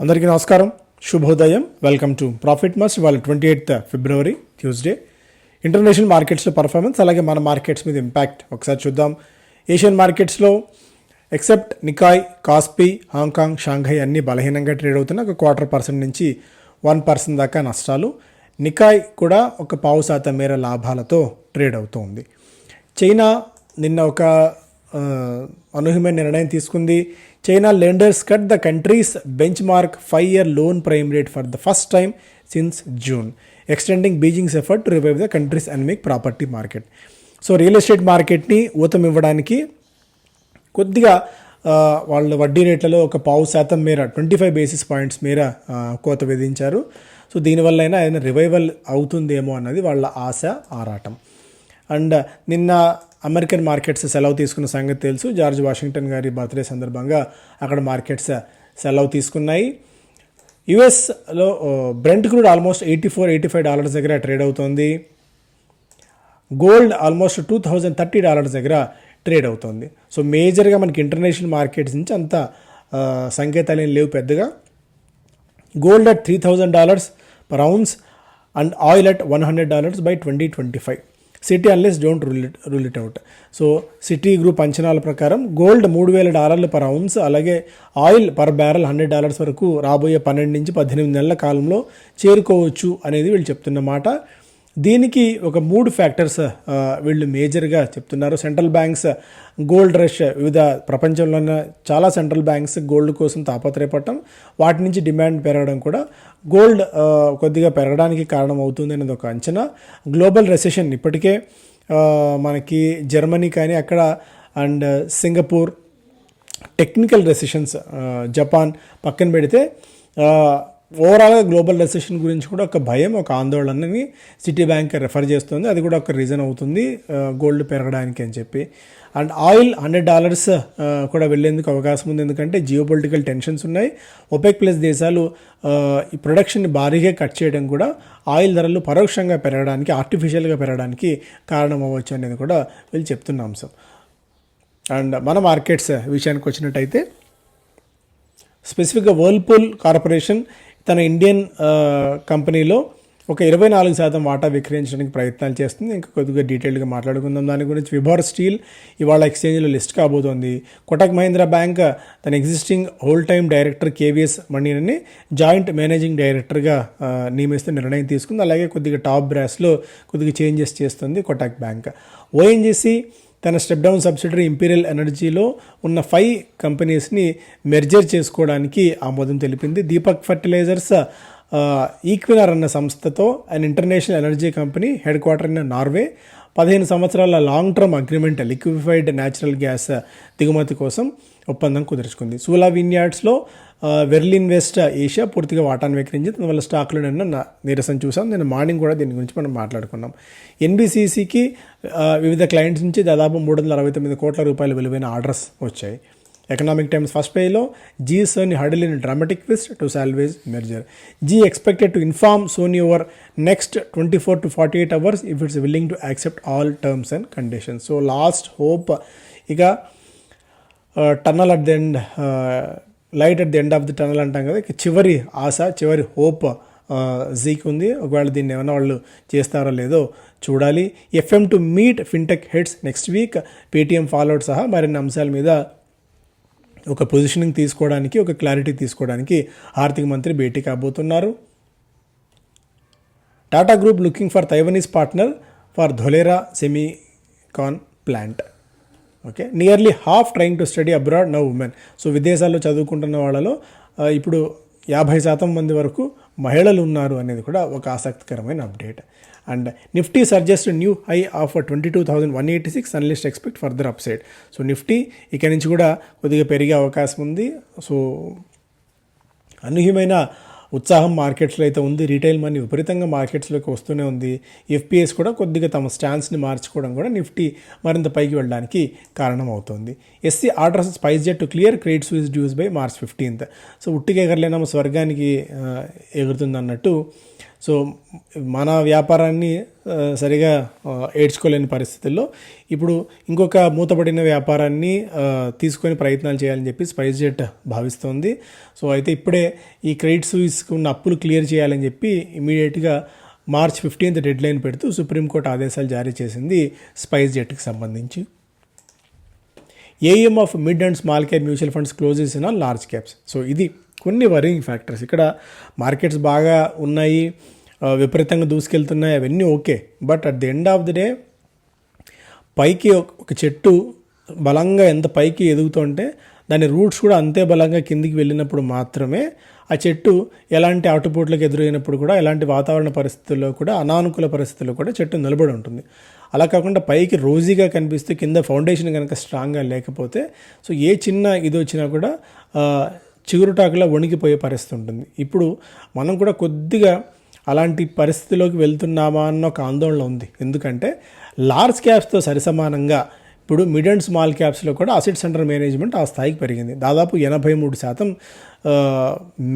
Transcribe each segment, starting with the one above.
అందరికీ నమస్కారం. శుభోదయం. వెల్కమ్ టు ప్రాఫిట్ మస్ట్ ఇవాళ twenty eighth February Tuesday international మార్కెట్స్లో పర్ఫార్మెన్స్ అలాగే మన మార్కెట్స్ మీద ఇంపాక్ట్ ఒకసారి చూద్దాం. ఏషియన్ మార్కెట్స్లో except Nikkei Kospi Hong Kong Shanghai అన్నీ బలహీనంగా ట్రేడ్ అవుతున్నాయి. ఒక క్వార్టర్ పర్సెంట్ నుంచి వన్ పర్సెంట్ దాకా నష్టాలు. నికాయ్ కూడా ఒక పావు శాతం మేర లాభాలతో ట్రేడ్ అవుతోంది. చైనా నిన్న ఒక అనూహ్యమైన నిర్ణయం తీసుకుంది. China lenders cut the country's benchmark five year loan prime rate for the first time since June extending Beijing's effort to revive the country's anemic property market so real estate మార్కెట్ని ఊతం ఇవ్వడానికి కొద్దిగా వాళ్ళు వాళ్ళ వడ్డీ రేట్లలో ఒక పావు శాతం మేర ట్వంటీ ఫైవ్ బేసిస్ పాయింట్స్ మేర కోత విధించారు. సో దీనివల్ల అయినా ఏదైనా రివైవల్ అవుతుందేమో అన్నది వాళ్ళ ఆశ ఆరాటం. అండ్ నిన్న అమెరికన్ మార్కెట్స్ సెలవు తీసుకున్న సంగతి తెలుసు. జార్జ్ వాషింగ్టన్ గారి బర్త్డే సందర్భంగా అక్కడ మార్కెట్స్ సెలవు తీసుకున్నాయి. యుఎస్లో Brent crude almost eighty four eighty five dollars దగ్గర ట్రేడ్ అవుతోంది. Gold almost two thousand thirty dollars దగ్గర ట్రేడ్ అవుతుంది. సో మేజర్గా మనకి ఇంటర్నేషనల్ మార్కెట్స్ నుంచి అంత సంకేతాలు ఏం లేవు పెద్దగా. Gold at three thousand dollars per and oil at one hundred dollars by twenty twenty five. Citi unless don't rule it rule it out so Citigroup అంచనాల ప్రకారం గోల్డ్ మూడు వేల డాలర్లు పర్ ఔన్స్ అలాగే oil per barrel hundred dollars వరకు రాబోయే పన్నెండు నుంచి పద్దెనిమిది నెలల కాలంలో చేరుకోవచ్చు అనేది వీళ్ళు చెప్తున్న మాట. దీనికి ఒక మూడు ఫ్యాక్టర్స్ వీళ్ళు మేజర్గా చెప్తున్నారు. సెంట్రల్ బ్యాంక్స్ గోల్డ్ రష్ వివిధ ప్రపంచంలోనే చాలా సెంట్రల్ బ్యాంక్స్ గోల్డ్ కోసం తాపత్రయపడటం వాటి నుంచి డిమాండ్ పెరగడం కూడా గోల్డ్ కొద్దిగా పెరగడానికి కారణం అవుతుంది అనేది ఒక అంచనా. గ్లోబల్ రెసెషన్ ఇప్పటికే మనకి జర్మనీ కానీ అక్కడ and Singapore technical recessions Japan పక్కన పెడితే ఓవరాల్గా గ్లోబల్ రెసెషన్ గురించి కూడా ఒక భయం ఒక ఆందోళనని సిటీ బ్యాంక్ రెఫర్ చేస్తుంది. అది కూడా ఒక రీజన్ అవుతుంది గోల్డ్ పెరగడానికి అని చెప్పి. అండ్ ఆయిల్ హండ్రెడ్ డాలర్స్ కూడా వెళ్ళేందుకు అవకాశం ఉంది. ఎందుకంటే జియో పొలిటికల్ టెన్షన్స్ ఉన్నాయి. ఒపెక్ ప్లస్ దేశాలు ఈ ప్రొడక్షన్ని భారీగా కట్ చేయడం కూడా ఆయిల్ ధరలు పరోక్షంగా పెరగడానికి ఆర్టిఫిషియల్గా పెరగడానికి కారణం అవ్వచ్చు అనేది కూడా వీళ్ళు చెప్తున్న అంశం అండ్ మన మార్కెట్స్ విషయానికి వచ్చినట్టయితే స్పెసిఫిక్గా వర్ల్పూల్ కార్పొరేషన్ తన ఇండియన్ కంపెనీలో ఒక ఇరవై నాలుగు శాతం వాటా విక్రయించడానికి ప్రయత్నాలు చేస్తుంది. ఇంకా కొద్దిగా డీటెయిల్గా మాట్లాడుకుందాం. దాని గురించి విభార్ స్టీల్ ఇవాళ ఎక్స్చేంజ్లో లిస్ట్ కాబోతోంది. కొటక్ మహీంద్రా బ్యాంక్ తన existing whole time director KVS మణిని జాయింట్ మేనేజింగ్ డైరెక్టర్గా నియమిస్తూ నిర్ణయం తీసుకుంది. అలాగే కొద్దిగా టాప్ బ్రాస్లో కొద్దిగా చేంజెస్ చేస్తుంది కొటక్ బ్యాంక్. ఓఎన్జీసీ తన స్టెప్ డౌన్ సబ్సిడరీ ఇంపీరియల్ ఎనర్జీలో ఉన్న ఫైవ్ కంపెనీస్ని మెర్జర్ చేసుకోవడానికి ఆమోదం తెలిపింది. దీపక్ ఫర్టిలైజర్స్ ఈక్వినార్ అన్న సంస్థతో and international energy company headquarter in Norway పదిహేను సంవత్సరాల long term agreement liquefied natural gas దిగుమతి కోసం ఒప్పందం కుదుర్చుకుంది. సూలా విన్యార్డ్స్లో వెర్లిన్ వెస్ట్ ఏషియా పూర్తిగా వాటాను విక్రయించింది. దానివల్ల స్టాక్లో నిన్న నీరసం చూసాం నేను మార్నింగ్ కూడా దీని గురించి మనం మాట్లాడుకున్నాం. ఎన్బిసిసికి వివిధ క్లయింట్స్ నుంచి దాదాపు మూడు వందల అరవై తొమ్మిది కోట్ల రూపాయల విలువైన ఆర్డర్స్ వచ్చాయి. ఎకనామిక్ టైమ్స్ ఫస్ట్ పేలో Zee Sony huddle in dramatic twist to salvage merger Zee expected to inform Sony over next twenty four to forty eight hours if it's willing to accept all terms and conditions so last hope ఇక tunnel at the end light at the end of the tunnel అంటాం కదా ఇక చివరి ఆశ చివరి hope జీక్ ఉంది. ఒకవేళ దీన్ని ఏమైనా వాళ్ళు చేస్తారో లేదో చూడాలి. FM to meet fintech heads next week Paytm followed సహా మరిన్ని అంశాల మీద ఒక పొజిషనింగ్ తీసుకోవడానికి ఒక క్లారిటీ తీసుకోవడానికి ఆర్థిక మంత్రి భేటీ కాబోతున్నారు. Tata group looking for Taiwanese partner for Dholera semicon plant okay nearly half trying to study abroad now women so విదేశాల్లో చదువుకుంటున్న వాళ్ళలో ఇప్పుడు యాభై శాతం మంది వరకు మహిళలు ఉన్నారు అనేది కూడా ఒక ఆసక్తికరమైన update and Nifty surges new high of twenty two thousand one eighty six analyst expect further upside so Nifty ఇక్కడి నుంచి కూడా కొద్దిగా పెరిగే అవకాశం ఉంది. సో అనూహ్యమైన ఉత్సాహం మార్కెట్స్లో అయితే ఉంది. రీటైల్ మనీ విపరీతంగా మార్కెట్స్లోకి వస్తూనే ఉంది. ఎఫ్పిఎస్ కూడా కొద్దిగా తమ స్టాన్స్ని మార్చుకోవడం కూడా నిఫ్టీ మరింత పైకి వెళ్ళడానికి కారణం అవుతుంది SC orders SpiceJet to clear Credit Suisse dues by March fifteenth so ఉట్టికి ఎగరలేనమ్మ స్వర్గానికి ఎగురుతుంది అన్నట్టు సో మన వ్యాపారాన్ని సరిగా ఏడ్చుకోలేని పరిస్థితుల్లో ఇప్పుడు ఇంకొక మూతపడిన వ్యాపారాన్ని తీసుకొని ప్రయత్నాలు చేయాలని చెప్పి స్పైస్ జెట్ భావిస్తోంది. సో అయితే ఇప్పుడే ఈ క్రెడిట్ స్విస్కి ఉన్న అప్పులు క్లియర్ చేయాలని చెప్పి ఇమీడియట్గా మార్చ్ ఫిఫ్టీన్త్ డెడ్ లైన్ పెడుతూ సుప్రీంకోర్టు ఆదేశాలు జారీ చేసింది స్పైస్ జెట్కి సంబంధించి. AM of mid and small cap mutual funds close చేసిన లార్జ్ క్యాప్స్. సో ఇది కొన్ని వరింగ్ ఫ్యాక్టర్స్ ఇక్కడ మార్కెట్స్ బాగా ఉన్నాయి విపరీతంగా దూసుకెళ్తున్నాయి అవన్నీ okay. But at the end of the day పైకి ఒక- ఒక చెట్టు బలంగా ఎంత పైకి ఎదుగుతుంటే దాని రూట్స్ కూడా అంతే బలంగా కిందికి వెళ్ళినప్పుడు మాత్రమే ఆ చెట్టు ఎలాంటి ఆటుపోట్లకు ఎదురైనప్పుడు కూడా ఎలాంటి వాతావరణ పరిస్థితుల్లో కూడా అనానుకూల పరిస్థితుల్లో కూడా చెట్టు నిలబడి ఉంటుంది. అలా కాకుండా పైకి రోజీగా కనిపిస్తూ కింద ఫౌండేషన్ కనుక స్ట్రాంగ్గా లేకపోతే సో ఏ చిన్న ఇది వచ్చినా కూడా చిగురుటాకులా వణికిపోయే పరిస్థితి ఉంటుంది. ఇప్పుడు మనం కూడా కొద్దిగా అలాంటి పరిస్థితిలోకి వెళ్తున్నామా అన్న ఒక ఆందోళన ఉంది. ఎందుకంటే లార్జ్ క్యాప్స్తో సరిసమానంగా ఇప్పుడు మిడ్ అండ్ స్మాల్ క్యాప్స్లో కూడా అసెట్ సెంటర్ మేనేజ్మెంట్ ఆ స్థాయికి పెరిగింది. దాదాపు ఎనభై మూడు శాతం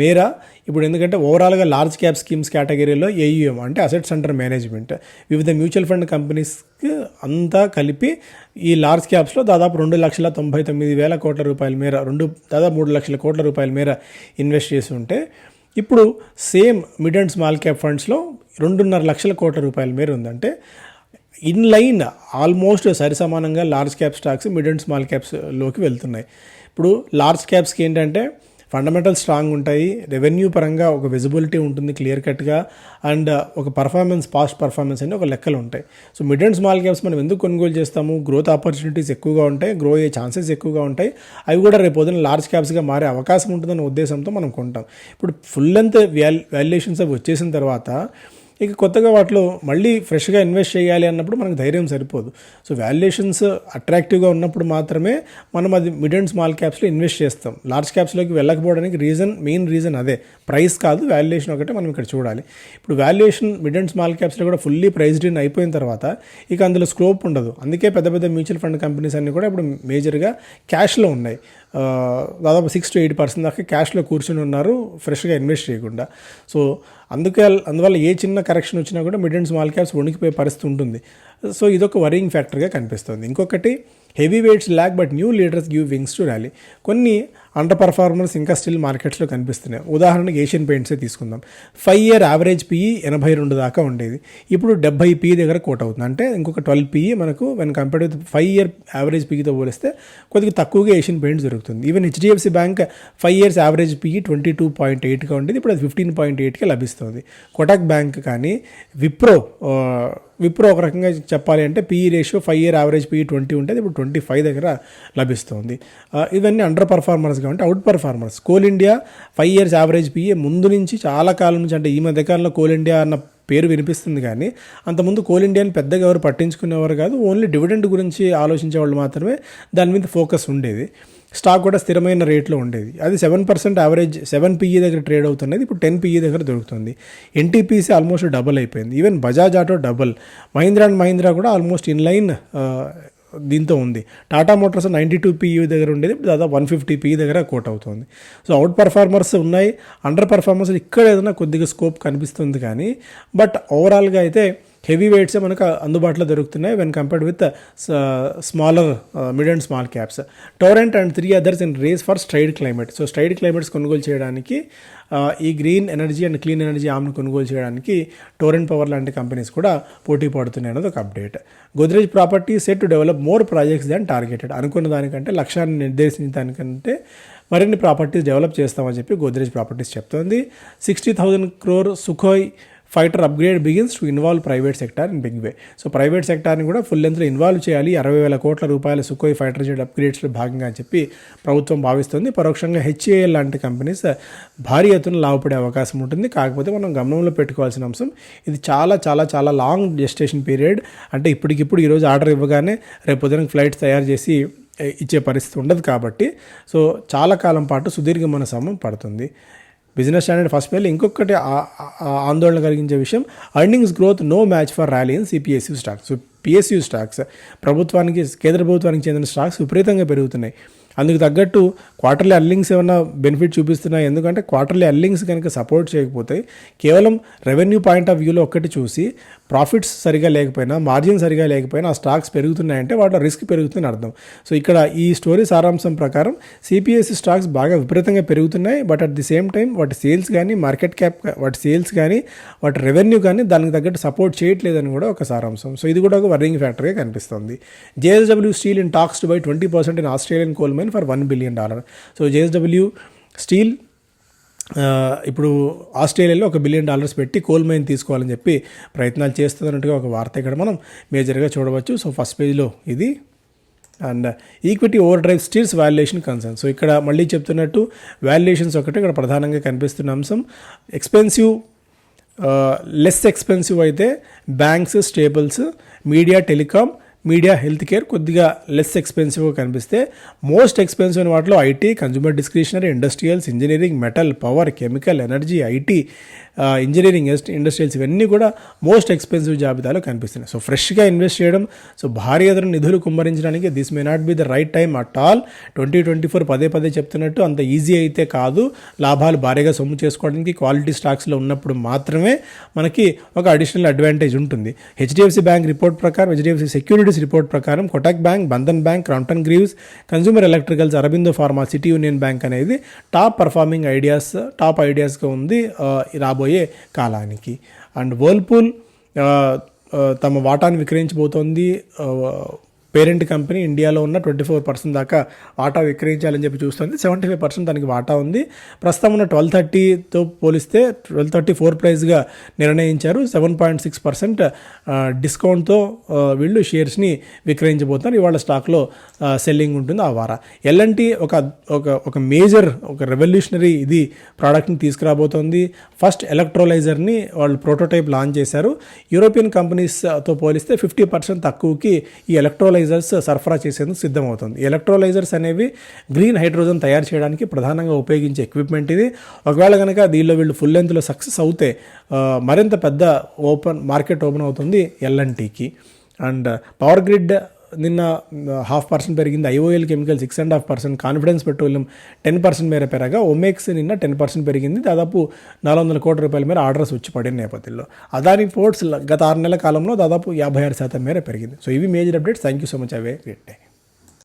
మేర. ఇప్పుడు ఎందుకంటే ఓవరాల్గా లార్జ్ క్యాప్ స్కీమ్స్ కేటగిరీలో ఏయుఎం అంటే అసెట్ సెంటర్ మేనేజ్మెంట్ వివిధ మ్యూచువల్ ఫండ్ కంపెనీస్కి అంతా కలిపి ఈ లార్జ్ క్యాప్స్లో దాదాపు రెండు లక్షల తొంభై తొమ్మిది వేల కోట్ల రూపాయల మేర రెండు దాదాపు మూడు లక్షల కోట్ల రూపాయల మేర ఇన్వెస్ట్ చేసి ఉంటే ఇప్పుడు same mid and small cap ఫండ్స్లో రెండున్నర లక్షల కోట్ల రూపాయల మేర ఉందంటే in line almost సరిసమానంగా large cap stocks mid and small క్యాప్స్లోకి వెళ్తున్నాయి. ఇప్పుడు లార్జ్ క్యాప్స్కి ఏంటంటే ఫండమెంటల్ స్ట్రాంగ్ ఉంటాయి రెవెన్యూ పరంగా ఒక విజిబిలిటీ ఉంటుంది క్లియర్ కట్గా అండ్ ఒక పర్ఫార్మెన్స్ పాస్ట్ పర్ఫార్మెన్స్ అని ఒక లెక్కలు ఉంటాయి. So mid and small caps మనం ఎందుకు కొనుగోలు చేస్తాము? గ్రోత్ ఆపర్చునిటీస్ ఎక్కువగా ఉంటాయి గ్రో అయ్యే ఛాన్సెస్ ఎక్కువగా ఉంటాయి. అవి కూడా రేపు పొద్దున లార్జ్ క్యాప్స్గా మారే అవకాశం ఉంటుందనే ఉద్దేశంతో మనం కొంటాం. ఇప్పుడు ఫుల్ లెంత్ వాల్ వాల్యుయేషన్స్ అవి వచ్చేసిన తర్వాత ఇక కొత్తగా వాటిలో మళ్ళీ ఫ్రెష్గా ఇన్వెస్ట్ చేయాలి అన్నప్పుడు మనకు ధైర్యం సరిపోదు. సో వాల్యుయేషన్స్ అట్రాక్టివ్గా ఉన్నప్పుడు మాత్రమే మనం అది మిడ్ అండ్ స్మాల్ క్యాప్స్లో ఇన్వెస్ట్ చేస్తాం. లార్జ్ క్యాప్స్లోకి వెళ్ళకపోవడానికి రీజన్ మెయిన్ రీజన్ అదే. ప్రైస్ కాదు వాల్యుయేషన్ ఒకటే మనం ఇక్కడ చూడాలి. ఇప్పుడు వాల్యుయేషన్ మిడ్ అండ్ స్మాల్ క్యాప్స్లో కూడా ఫుల్లీ ప్రైస్డ్ ఇన్ అయిపోయిన తర్వాత ఇక అందులో స్కోప్ ఉండదు. అందుకే పెద్ద పెద్ద మ్యూచువల్ ఫండ్ కంపెనీస్ అన్నీ కూడా ఇప్పుడు మేజర్గా క్యాష్లో ఉన్నాయి. దాదాపు సిక్స్ టు ఎయిట్ పర్సెంట్ దాకా క్యాష్లో కూర్చొని ఉన్నారు ఫ్రెష్గా ఇన్వెస్ట్ చేయకుండా. సో అందుకే అందువల్ల ఏ చిన్న కరెక్షన్ వచ్చినా కూడా మిడ్ అండ్ స్మాల్ క్యాప్స్ వణికిపోయే పరిస్థితి ఉంటుంది. సో ఇదొక వరింగ్ ఫ్యాక్టర్గా కనిపిస్తుంది. ఇంకొకటి heavyweights lack but new leaders give wings to rally. కొన్ని అండర్ పర్ఫార్మర్స్ ఇంకా స్టిల్ మార్కెట్స్లో కనిపిస్తున్నాయి. ఉదాహరణకి ఏషియన్ పెయింట్సే తీసుకుందాం. ఫైవ్ ఇయర్ యావరేజ్ పిఈ ఎనభై రెండు దాకా ఉండేది. ఇప్పుడు డెబ్బై పిఈ దగ్గర కోట్ అవుతుంది. అంటే ఇంకొక ట్వెల్వ్ పిఈ మనకు when compared with five year average పిఈతో పోలిస్తే కొద్దిగా తక్కువగా ఏషియన్ పెయింట్స్ దొరుకుతుంది. Even HDFC bank five years average PE twenty two point ఎయిట్గా ఉండేది. ఇప్పుడు అది ఫిఫ్టీన్ పాయింట్ ఎయిట్కి లభిస్తుంది. కోటక్ బ్యాంక్ కానీ విప్రో విప్రో ఒక రకంగా చెప్పాలి అంటే PE ratio five year average PE twenty ఉంటుంది ఇప్పుడు ట్వంటీ ఫైవ్ దగ్గర లభిస్తుంది. ఇవన్నీ అండర్ పర్ఫార్మర్స్ కాబట్టి outperformers Coal India five years average PE ముందు నుంచి చాలా కాలం నుంచి అంటే ఈ మధ్య కాలంలో కోల్ ఇండియా అన్న పేరు వినిపిస్తుంది కానీ అంతకుముందు కోల్ ఇండియాని పెద్దగా ఎవరు పట్టించుకునేవారు కాదు. ఓన్లీ డివిడెండ్ గురించి ఆలోచించే వాళ్ళు మాత్రమే దాని మీద ఫోకస్ ఉండేది. స్టాక్ కూడా స్థిరమైన రేట్లో ఉండేది. అది seven percent average seven PE దగ్గర ట్రేడ్ అవుతున్నది. ఇప్పుడు టెన్ పిఈ దగ్గర దొరుకుతుంది. ఎన్టీపీసీ ఆల్మోస్ట్ డబుల్ అయిపోయింది. Even Bajaj auto double. Mahindra and Mahindra కూడా ఆల్మోస్ట్ ఇన్ లైన్ దీంతో ఉంది. Tata motors ninety two PE దగ్గర ఉండేది దాదాపు వన్ ఫిఫ్టీ పీ దగ్గర కోట్ అవుతుంది. సో అవుట్ పర్ఫార్మర్స్ ఉన్నాయి అండర్ పర్ఫార్మర్స్ ఇక్కడ ఏదైనా కొద్దిగా స్కోప్ కనిపిస్తుంది కానీ బట్ ఓవరాల్గా అయితే హెవీ వెయిట్సే మనకు అందుబాటులో దొరుకుతున్నాయి when compared with smaller mid and small caps Torrent and three others in race for Stride climate so Stride climates కొనుగోలు చేయడానికి ఈ green energy and clean energy ఆమ్ను కొనుగోలు చేయడానికి టోరెంట్ పవర్ లాంటి కంపెనీస్ కూడా పోటీ పడుతున్నాయి అనేది ఒక update. Godrej property set to develop more projects than targeted అనుకున్న దానికంటే లక్ష్యాన్ని నిర్దేశించిన దానికంటే మరిన్ని ప్రాపర్టీస్ డెవలప్ చేస్తామని చెప్పి గోద్రేజ్ ప్రాపర్టీస్ చెప్తోంది. Sixty thousand crore Sukhoi fighter upgrade begins to involve private sector in big way so private సెక్టార్ని కూడా ఫుల్ లెంత్లో ఇన్వాల్వ్ చేయాలి. అరవై వేల కోట్ల రూపాయల సుఖోయ్ ఫైటర్ జెట్ అప్గ్రేడ్స్లో భాగంగా అని చెప్పి ప్రభుత్వం భావిస్తుంది. పరోక్షంగా హెచ్ఏఎల్ లాంటి కంపెనీస్ uh, భారీ ఎత్తున లాభపడే అవకాశం ఉంటుంది. కాకపోతే మనం గమనంలో పెట్టుకోవాల్సిన అంశం ఇది చాలా చాలా చాలా లాంగ్ జెస్టేషన్ పీరియడ్ అంటే ఇప్పటికిప్పుడు ఈరోజు ఆర్డర్ ఇవ్వగానే రేపు పొద్దున ఫ్లైట్స్ తయారు చేసి uh, ఇచ్చే పరిస్థితి ఉండదు కాబట్టి. సో చాలా కాలం పాటు సుదీర్ఘమైన సమయం పడుతుంది. బిజినెస్ స్టాండర్డ్ ఫస్ట్ పేర్లు. ఇంకొకటి ఆందోళన కలిగించే విషయం earnings growth no match for rally in CPSU stocks PSU stocks ప్రభుత్వానికి కేంద్ర ప్రభుత్వానికి చెందిన స్టాక్స్ విపరీతంగా పెరుగుతున్నాయి. అందుకు తగ్గట్టు క్వార్టర్లీ అర్లింగ్స్ ఏమైనా బెనిఫిట్ చూపిస్తున్నాయి? ఎందుకంటే క్వార్టర్లీ అల్లింగ్స్ కనుక సపోర్ట్ చేయకపోతే కేవలం రెవెన్యూ పాయింట్ ఆఫ్ వ్యూలో ఒక్కటి చూసి ప్రాఫిట్స్ సరిగా లేకపోయినా మార్జిన్ సరిగా లేకపోయినా ఆ స్టాక్స్ పెరుగుతున్నాయంటే వాటిలో రిస్క్ పెరుగుతుందని అర్థం. సో ఇక్కడ ఈ స్టోరీ సారాంశం ప్రకారం సిపిఎస్సి స్టాక్స్ బాగా విపరీతంగా పెరుగుతున్నాయి. But at the same time వాటి సేల్స్ కానీ మార్కెట్ క్యాప్ వాటి సేల్స్ కానీ వాటి రెవెన్యూ కానీ దానికి తగ్గట్టు సపోర్ట్ చేయట్లేదని కూడా ఒక సారాంశం. సో ఇది కూడా ఒక వర్రింగ్ ఫ్యాక్టర్గా కనిపిస్తుంది. JSW steel in talks to buy twenty percent in Australian coal mine for one billion dollar. So JSW steel ఇప్పుడు ఆస్ట్రేలియాలో ఒక బిలియన్ డాలర్స్ పెట్టి కోల్ మైన్ తీసుకోవాలని చెప్పి ప్రయత్నాలు చేస్తున్నట్టుగా ఒక వార్త ఇక్కడ మనం మేజర్గా చూడవచ్చు. సో ఫస్ట్ పేజ్లో ఇది. And equity over drive steels valuation concern. So ఇక్కడ మళ్ళీ చెప్తున్నట్టు వాల్యుయేషన్స్ ఒకటి ఇక్కడ ప్రధానంగా కనిపిస్తున్న అంశం. ఎక్స్పెన్సివ్ లెస్ ఎక్స్పెన్సివ్ అయితే banks staples media telecom media health care కొద్దిగా లెస్ ఎక్స్పెన్సివ్గా కనిపిస్తే మోస్ట్ ఎక్స్పెన్సివ్ అయిన వాటిలో IT consumer discretionary industrials engineering metal power chemical energy IT engineering industrials ఇవన్నీ కూడా మోస్ట్ ఎక్స్పెన్సివ్ జాబితాలో కనిపిస్తున్నాయి. సో ఫ్రెష్గా ఇన్వెస్ట్ చేయడం సో భారీ ఎదురు నిధులు కుమ్మరించడానికి this may not be the right time at all twenty twenty four పదే పదే చెప్తున్నట్టు అంత ఈజీ అయితే కాదు. లాభాలు భారీగా సొమ్ము చేసుకోవడానికి క్వాలిటీ స్టాక్స్లో ఉన్నప్పుడు మాత్రమే మనకి ఒక అడిషనల్ అడ్వాంటేజ్ ఉంటుంది. హెచ్డిఎఫ్సి బ్యాంక్ రిపోర్ట్ ప్రకారం హెచ్డిఎఫ్సి సెక్యూరిటీ సెక్యూరిటీస్ రిపోర్ట్ ప్రకారం Kotak bank Bandhan bank Crompton Greaves consumer electricals Aurobindo pharma City Union bank అనేది టాప్ పర్ఫార్మింగ్ ఐడియాస్ టాప్ ఐడియాస్గా ఉంది రాబోయే కాలానికి. అండ్ వర్ల్పూల్ తమ వాటాను విక్రయించబోతోంది పేరెంట్ కంపెనీ ఇండియాలో ఉన్న ట్వంటీ ఫోర్ పర్సెంట్ దాకా వాటా విక్రయించాలని చెప్పి చూస్తుంది. సెవెంటీ ఫైవ్ పర్సెంట్ దానికి వాటా ఉంది. ప్రస్తుతం ఉన్న ట్వెల్వ్ థర్టీతో పోలిస్తే ట్వెల్వ్ థర్టీ ఫోర్ ప్రైస్గా నిర్ణయించారు. సెవెన్ పాయింట్ సిక్స్ పర్సెంట్ డిస్కౌంట్తో వీళ్ళు షేర్స్ని విక్రయించబోతున్నారు. ఇవాళ స్టాక్లో సెల్లింగ్ ఉంటుంది. ఆ వార ఎల్ఎన్టీ ఒక ఒక ఒక మేజర్ ఒక రెవల్యూషనరీ ఇది ప్రోడక్ట్ని తీసుకురాబోతోంది. ఫస్ట్ ఎలక్ట్రోలైజర్ని వాళ్ళు ప్రోటోటైప్ లాంచ్ చేశారు. యూరోపియన్ కంపెనీస్తో పోలిస్తే ఫిఫ్టీ పర్సెంట్ తక్కువకి ఈ ఎలక్ట్రోలైజర్స్ సరఫరా చేసేందుకు సిద్ధమవుతుంది. ఎలక్ట్రోలైజర్స్ అనేవి గ్రీన్ హైడ్రోజన్ తయారు చేయడానికి ప్రధానంగా ఉపయోగించే ఎక్విప్మెంట్ ఇది. ఒకవేళ కనుక దీనిలో వీళ్ళు ఫుల్ లెంత్లో సక్సెస్ అవుతే మరింత పెద్ద ఓపెన్ మార్కెట్ ఓపెన్ అవుతుంది ఎల్ఎన్టీకి అండ్ పవర్ గ్రిడ్ నిన్న హాఫ్ పర్సెంట్ పెరిగింది. IOL chemical six and half percent confidence petroleum ten percent మేర పెరగా. ఒమెక్స్ నిన్న టెన్ పర్సెంట్ పెరిగింది. దాదాపు నాలుగు వందల కోట్ల రూపాయల మేర ఆర్డర్స్ వచ్చి పడిన నేపథ్యంలో. అదాని పోర్ట్స్ గత ఆరు నెలల కాలంలో దాదాపు యాభై ఆరు శాతం మేర పెరిగింది. సో ఇవి major updates thank you so much have a great day